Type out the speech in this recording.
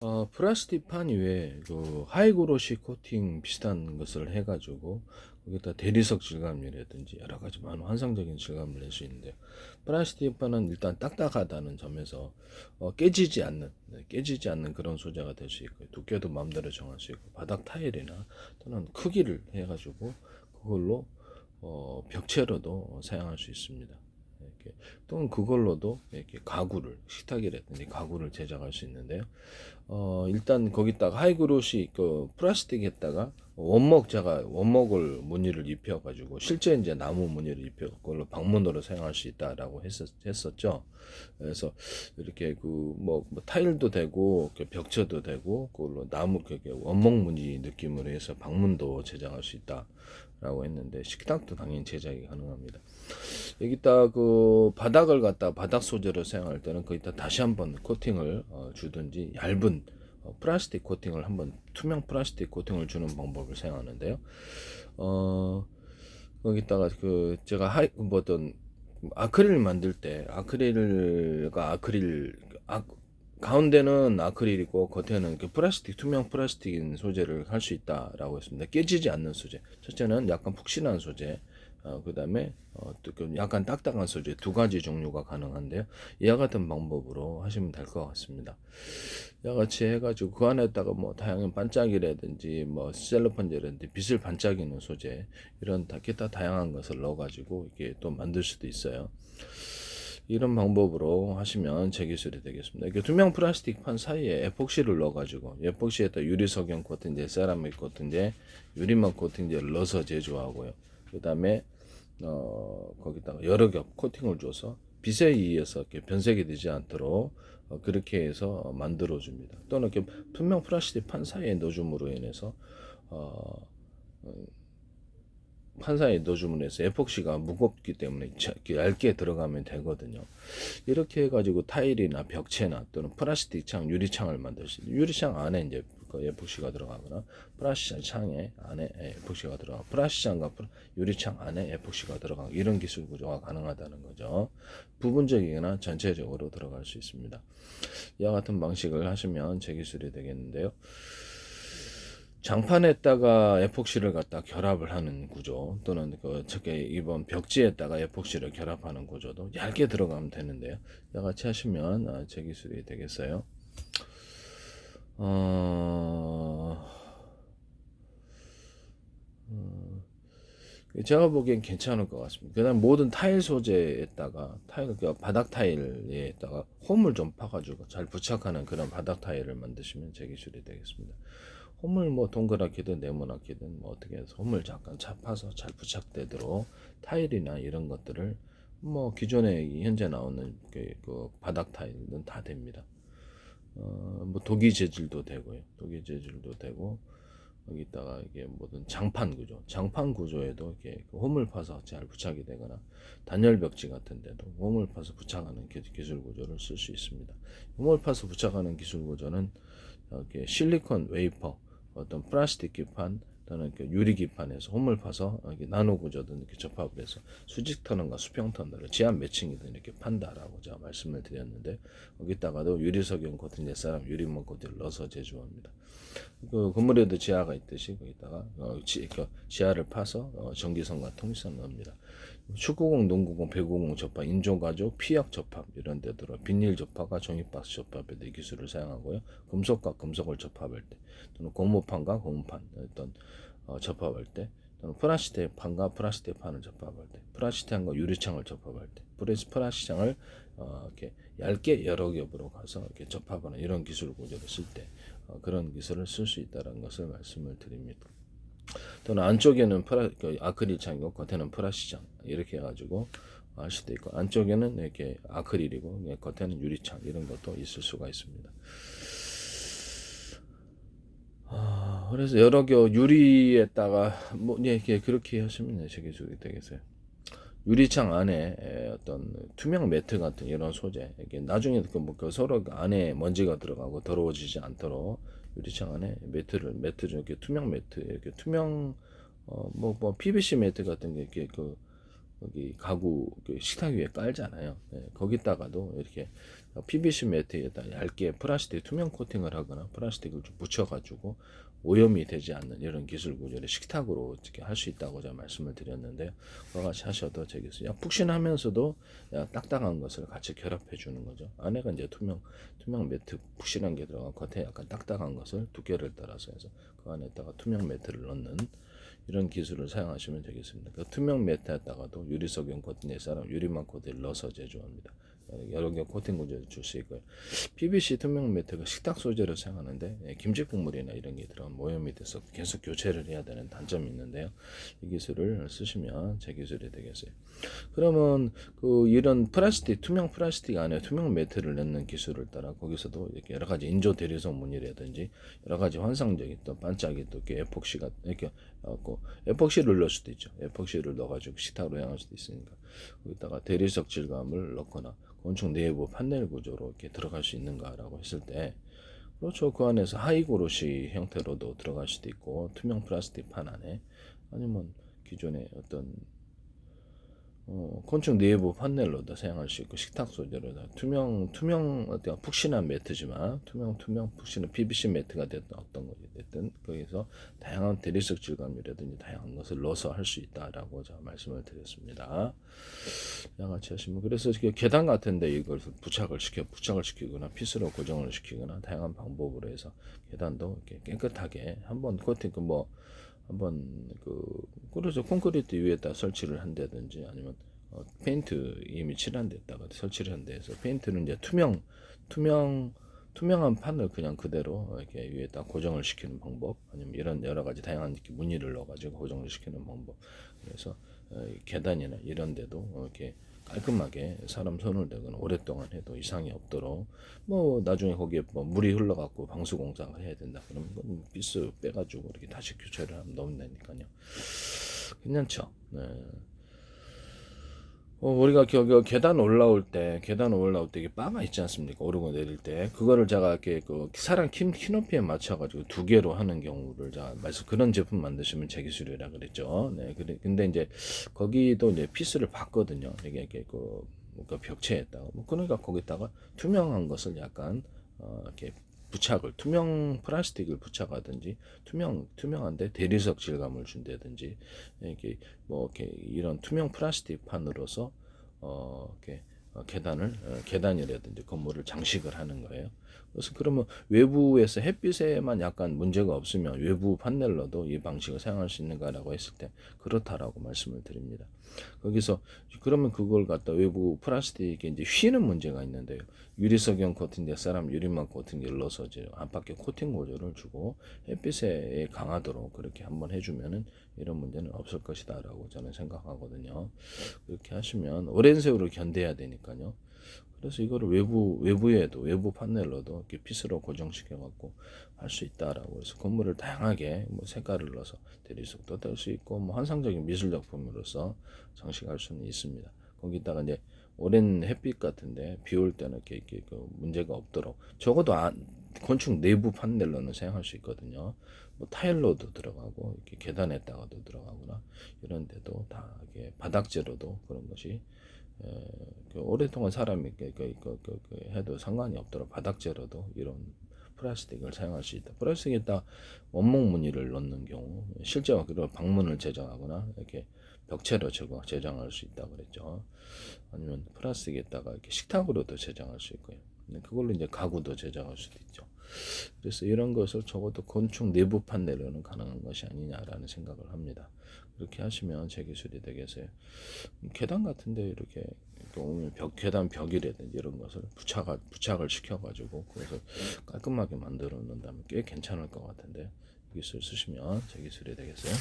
어, 플라스틱 판 위에 그 하이그로시 코팅 비슷한 것을 해가지고 거기다 대리석 질감이라든지 여러 가지 많은 환상적인 질감을 낼 수 있는데요. 플라스틱 판은 일단 딱딱하다는 점에서 어, 깨지지 않는 네, 깨지지 않는 그런 소재가 될 수 있고요. 두께도 마음대로 정할 수 있고 바닥 타일이나 또는 크기를 해가지고 그걸로 어, 벽체로도 사용할 수 있습니다. 이렇게 또는 그걸로도 이렇게 가구를 식탁이라든지 가구를 제작할 수 있는데요. 어, 일단 거기다가 하이그로시 그 플라스틱에다가 원목 제가 원목을 무늬를 입혀 가지고 실제 이제 나무 무늬를 입혀 그걸로 방문으로 사용할 수 있다라고 했었, 했었죠. 그래서 이렇게 그뭐 뭐 타일도 되고 그 벽체도 되고 그걸로 나무 그게 원목 무늬 느낌으로 해서 방문도 제작할 수 있다 라고 했는데 식탁도 당연히 제작이 가능합니다. 여기다 그 바닥을 갖다 바닥 소재로 사용할 때는 거기다 다시 한번 코팅을 어, 주든지 얇은 어, 플라스틱 코팅을 한번 투명 플라스틱 코팅을 주는 방법을 사용하는데요. 어 거기다가 그 제가 하이 뭐 어떤 아크릴 만들 때 아크릴과 아크릴 아, 가운데는 아크릴이고 겉에는 그 플라스틱 투명 플라스틱인 소재를 할 수 있다라고 했습니다. 깨지지 않는 소재. 첫째는 약간 푹신한 소재. 어, 그 다음에 어, 약간 딱딱한 소재 두 가지 종류가 가능한데요. 이와 같은 방법으로 하시면 될 것 같습니다. 이와 같이 해가지고 그 안에다가 뭐 다양한 반짝이라든지 뭐 셀로판제라든지 빛을 반짝이는 소재 이런 다 기타 다양한 것을 넣어가지고 이게 또 만들 수도 있어요. 이런 방법으로 하시면 제 기술이 되겠습니다. 이렇게 투명 플라스틱 판 사이에 에폭시를 넣어가지고 에폭시에다 유리 석영 코팅제, 세라믹 코팅제, 유리막 코팅제를 넣어서 제조하고요. 그 다음에 어, 거기다가 여러 겹 코팅을 줘서 빛에 의해서 이렇게 변색이 되지 않도록 어, 그렇게 해서 만들어 줍니다. 또는 이렇게 투명 플라스틱 판 사이에 넣어줌으로 인해서 어, 어, 판 사이에 넣어줌으로 해서 에폭시가 무겁기 때문에 얇게 들어가면 되거든요. 이렇게 해가지고 타일이나 벽체나 또는 플라스틱 창, 유리창을 만들 수 있어요. 유리창 안에 이제 그 에폭시가 들어가거나 플라스틱 창에 안에 에폭시가 들어가 플라스틱 창과 플- 유리창 안에 에폭시가 들어가 이런 기술 구조가 가능하다는 거죠. 부분적이거나 전체적으로 들어갈 수 있습니다. 이와 같은 방식을 하시면 제 기술이 되겠는데요. 장판에다가 에폭시를 갖다 결합을 하는 구조 또는 그 저게 이번 벽지에다가 에폭시를 결합하는 구조도 얇게 들어가면 되는데요. 이와 같이 하시면 아, 제 기술이 되겠어요. 어... 어, 제가 보기엔 괜찮을 것 같습니다. 그다음 모든 타일 소재에다가 타일 그 바닥 타일에다가 홈을 좀 파가지고 잘 부착하는 그런 바닥 타일을 만드시면 제 기술이 되겠습니다. 홈을 뭐 동그랗게든 네모나게든 뭐 어떻게 해서 홈을 잠깐 잡아서 잘 부착되도록 타일이나 이런 것들을 뭐 기존에 이 현재 나오는 그, 그 바닥 타일은 다 됩니다. 어, 뭐 독이 재질도 되고요. 독이 재질도 되고 여기다가 이게 모든 장판 구조, 장판 구조에도 이렇게 그 홈을 파서 잘 부착이 되거나 단열 벽지 같은 데도 홈을 파서 부착하는 기- 기술 구조를 쓸 수 있습니다. 홈을 파서 부착하는 기술 구조는 이렇게 실리콘 웨이퍼, 어떤 플라스틱 기판 또는 유리 기판에서 홈을 파서 이렇게 나노 구조든 이렇게 접합을 해서 수직 터널과 수평 터널을 지압 매칭이든 이렇게 판다라고 제가 말씀을 드렸는데 여기다가도 유리석용 코팅 넷사람 유리목 코팅을 넣어서 제조합니다. 그 건물에도 지하가 있듯이 거기다가 어, 지, 그 지하를 파서 어, 전기선과 통신선 넣습니다. 축구공, 농구공, 배구공 접합, 인조가죽, 피약 접합 이런 데 들어 비닐 접합과 종이박스 접합에 대해 기술을 사용하고요. 금속과 금속을 접합할 때 또는 고무판과 고무판 어떤 어, 접합할 때 또는 플라스틱 판과 플라스틱 판을 접합할 때 플라스틱과 유리창을 접합할 때 프레스 플라스틱창을 어, 이렇게 얇게 여러 겹으로 가서 이렇게 접합하는 이런 기술 구조를 쓸때 어, 그런 기술을 쓸 수 있다는 것을 말씀을 드립니다. 또는 안쪽에는 프라, 그 아크릴 창이고 겉에는 플라스틱 창 이렇게 해가지고 할 수도 있고 안쪽에는 이렇게 아크릴이고 예, 겉에는 유리창 이런 것도 있을 수가 있습니다. 아, 그래서 여러 겨 유리에다가 뭐 예, 이렇게 그렇게 하시면 되겠어요. 유리창 안에 에, 어떤 투명 매트 같은 이런 소재 이게 나중에 그, 뭐, 그 서로 그 안에 먼지가 들어가고 더러워지지 않도록 유리창 안에 매트를 매트 좀 이렇게 투명 매트 이렇게 투명 어뭐 뭐 PVC 매트 같은 게 이렇게 그 여기 가구 그 식탁 위에 깔잖아요. 예, 거기다가도 이렇게 PVC 매트에다 얇게 플라스틱 투명 코팅을 하거나 플라스틱을 좀 붙여가지고 오염이 되지 않는 이런 기술 구조를 식탁으로 어떻게 할 수 있다고 제가 말씀을 드렸는데요. 그와 같이 하셔도 되겠어요. 약 푹신하면서도 약 딱딱한 것을 같이 결합해 주는 거죠. 안에가 이제 투명 투명 매트 푹신한 게 들어가 겉에 약간 딱딱한 것을 두께를 따라서 해서 그 안에다가 투명 매트를 넣는 이런 기술을 사용하시면 되겠습니다. 그 투명 매트에다가도 유리석용 코팅에 사람 유리막 코팅을 넣어서 제조합니다. 여러 개 코팅 구조를 줄 수 있고요. PVC 투명 매트가 식탁 소재를 사용하는데 예, 김치 국물이나 이런 게 들어간 모염이 돼서 계속 교체를 해야 되는 단점이 있는데요. 이 기술을 쓰시면 제 기술이 되겠어요. 그러면 그 이런 플라스틱 투명 플라스틱 안에 투명 매트를 넣는 기술을 따라 거기서도 이렇게 여러 가지 인조 대리석 무늬라든지 여러 가지 환상적인 또 반짝이 또 이렇게 에폭시가 이렇게 하고 에폭시를 넣을 수도 있죠. 에폭시를 넣어가지고 식탁으로 향할 수도 있으니까 거기다가 대리석 질감을 넣거나 건축 내부 판넬 구조로 이렇게 들어갈 수 있는가라고 했을 때 그렇죠. 그 안에서 하이고로시 형태로도 들어갈 수도 있고 투명 플라스틱 판 안에 아니면 기존의 어떤 어, 건축 내부 판넬로도 사용할 수 있고 식탁 소재로도 투명 투명 어떤 푹신한 매트지만 투명 투명 푹신한 PVC 매트가 됐든 어떤 것이 됐든 거기서 다양한 대리석 질감이라든지 다양한 것을 넣어서 할 수 있다라고 제가 말씀을 드렸습니다. 양아치 하시면 그래서 계단 같은데 이걸 부착을 시켜 부착을 시키거나 피스로 고정을 시키거나 다양한 방법으로 해서 계단도 이렇게 깨끗하게 한번 코팅 그뭐 한번 그 그래서 콘크리트 위에다 설치를 한다든지 아니면 어, 페인트 이미 칠한 데다가 설치를 한 데에서 페인트는 이제 투명 투명 투명한 판을 그냥 그대로 이렇게 위에다 고정을 시키는 방법 아니면 이런 여러 가지 다양한 이렇게 무늬를 넣어가지고 고정을 시키는 방법. 그래서 어, 이 계단이나 이런 데도 어, 이렇게 깔끔하게 사람 손을 대거나 오랫동안 해도 이상이 없도록 뭐 나중에 거기에 뭐 물이 흘러갖고 방수 공사를 해야 된다 그러면 뭐 비스 빼가지고 이렇게 다시 교체를 하면 넣으면 되니까요 괜찮죠 네. 어, 우리가 겨, 계단 올라올 때, 계단 올라올 때 이게 바가 있지 않습니까? 오르고 내릴 때. 그거를 제가 이렇게 그 사람 키, 키높이에 맞춰가지고 두 개로 하는 경우를 제가 말씀, 그런 제품 만드시면 제 기술이라 그랬죠. 네. 근데, 근데 이제 거기도 이제 피스를 봤거든요. 이게 이렇게 그, 그 벽체에다가. 뭐 그러니까 거기다가 투명한 것을 약간, 어, 이렇게 부착을 투명 플라스틱을 부착하든지 투명 투명한데 대리석 질감을 준다든지 이렇게 뭐 이렇게 이런 투명 플라스틱 판으로서 어 이렇게 어, 계단을 어, 계단이라든지 건물을 장식을 하는 거예요. 그래서 그러면 외부에서 햇빛에만 약간 문제가 없으면 외부 판넬로도 이 방식을 사용할 수 있는가라고 했을 때 그렇다라고 말씀을 드립니다. 거기서 그러면 그걸 갖다 외부 플라스틱에 이제 휘는 문제가 있는데요. 유리석용 코팅제 사람 유리막 코팅제를 넣어서 안팎에 코팅 고조를 주고 햇빛에 강하도록 그렇게 한번 해주면은 이런 문제는 없을 것이다라고 저는 생각하거든요. 그렇게 하시면 오랜 세월을 견뎌야 되니까요. 그래서 이거를 외부 외부에도 외부 판넬로도 이렇게 핏으로 고정시켜 갖고 할 수 있다라고 해서 건물을 다양하게 뭐 색깔을 넣어서 대리석도 뗄 수 있고 뭐 환상적인 미술 작품으로서 장식할 수는 있습니다. 거기다가 이제 오랜 햇빛 같은데 비 올 때는 이렇게, 이렇게 그 문제가 없도록 적어도 안, 건축 내부 판넬로는 사용할 수 있거든요. 뭐 타일로도 들어가고 이렇게 계단에다가도 들어가거나 이런 데도 다 이게 바닥재로도 그런 것이 오랫동안 사람이 그, 그, 그, 그, 그 해도 상관이 없도록 바닥재로도 이런 플라스틱을 사용할 수 있다. 플라스틱에다 원목 무늬를 넣는 경우 실제와 그리고 방문을 제작하거나 이렇게 벽체로 제작할 수 있다 그랬죠. 아니면 플라스틱에다가 이렇게 식탁으로도 제작할 수 있고요. 그걸로 이제 가구도 제작할 수도 있죠. 그래서 이런 것을 적어도 건축 내부 판넬로는 가능한 것이 아니냐라는 생각을 합니다. 그렇게 하시면 제 기술이 되겠어요. 계단 같은데 이렇게 오면 벽 계단 벽이라든지 이런 것을 부착 부착을 시켜가지고 그래서 깔끔하게 만들어 놓는다면 꽤 괜찮을 것 같은데 이 기술 쓰시면 제 기술이 되겠어요.